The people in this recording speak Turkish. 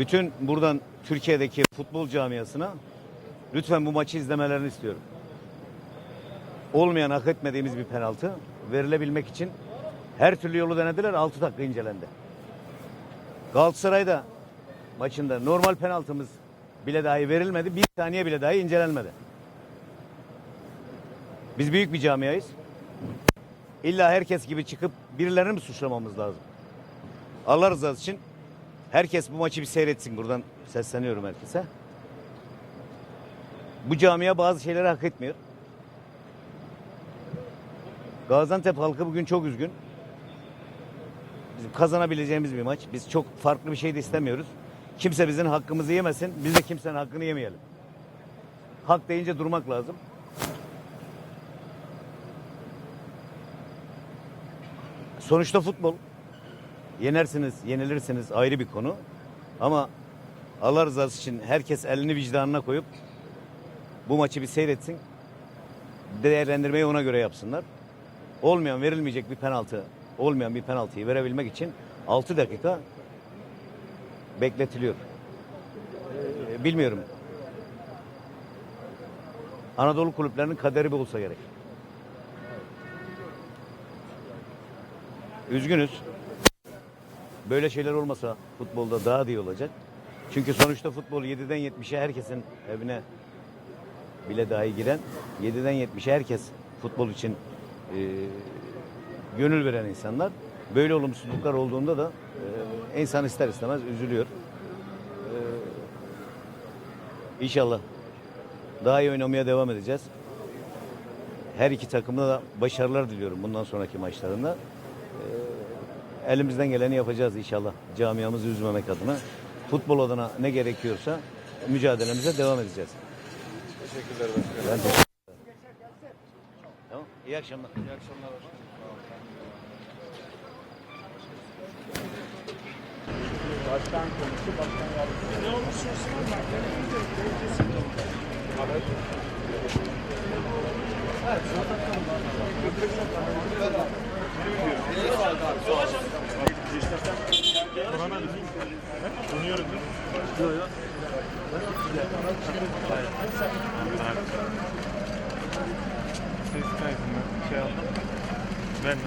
Bütün buradan Türkiye'deki futbol camiasına lütfen bu maçı izlemelerini istiyorum. Olmayan hak etmediğimiz bir penaltı verilebilmek için her türlü yolu denediler 6 dakika incelendi. Galatasaray'da maçında normal penaltımız bile dahi verilmedi. Bir saniye bile dahi incelenmedi. Biz büyük bir camiayız. İlla herkes gibi çıkıp birilerini mi suçlamamız lazım? Allah rızası için herkes bu maçı bir seyretsin. Buradan sesleniyorum herkese. Bu camia bazı şeyleri hak etmiyor. Gaziantep halkı bugün çok üzgün. Bizim kazanabileceğimiz bir maç. Biz çok farklı bir şey de istemiyoruz. Kimse bizim hakkımızı yemesin. Biz de kimsenin hakkını yemeyelim. Hak deyince durmak lazım. Sonuçta futbol. Yenersiniz, yenilirsiniz ayrı bir konu. Ama Allah rızası için herkes elini vicdanına koyup bu maçı bir seyretsin. Değerlendirmeyi ona göre yapsınlar. Olmayan, verilmeyecek bir penaltı, olmayan bir penaltıyı verebilmek için 6 dakika bekletiliyor. Ee, bilmiyorum. Anadolu kulüplerinin kaderi bu olsa gerek. Üzgünüz. Böyle şeyler olmasa futbolda daha da iyi olacak. Çünkü sonuçta futbol 7'den 70'e herkesin evine bile dahi giren 7'den 70'e herkes futbol için e, gönül veren insanlar. Böyle olumsuzluklar olduğunda da e, insan ister istemez üzülüyor. E, inşallah daha iyi oynamaya devam edeceğiz. Her iki takımda da başarılar diliyorum bundan sonraki maçlarında. Ee, elimizden geleni yapacağız inşallah camiamızı üzmemek adına. Futbol adına ne gerekiyorsa mücadelemize devam edeceğiz. Teşekkürler başkanım. Ben teşekkür ederim. Tamam. İyi akşamlar. İyi akşamlar başkanım. Başkan konuştu, başkan yardımcısı. Ne olmuş Ses kaydını şey aldım. Ben